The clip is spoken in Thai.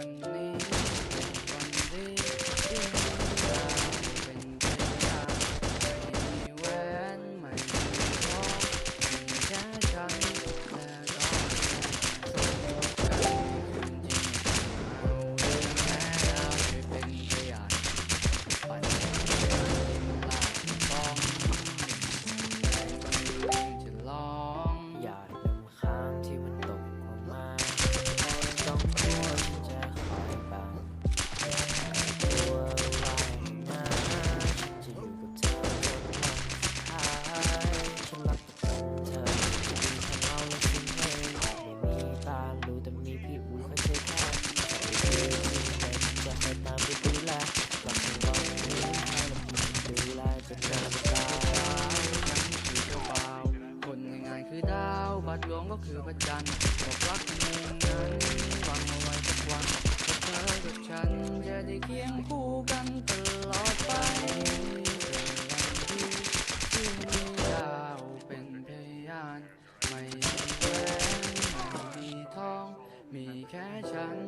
你。 ดวงก็คือพระจันทร์บอกรักในนั้นวังเอาไว้ทุกวันเธอกับฉันจะได้เคียงคู่กันตลอดไปที่มีดาวเป็นพยาน ไม่มีแหวนไม่มีทอง มีแค่ฉัน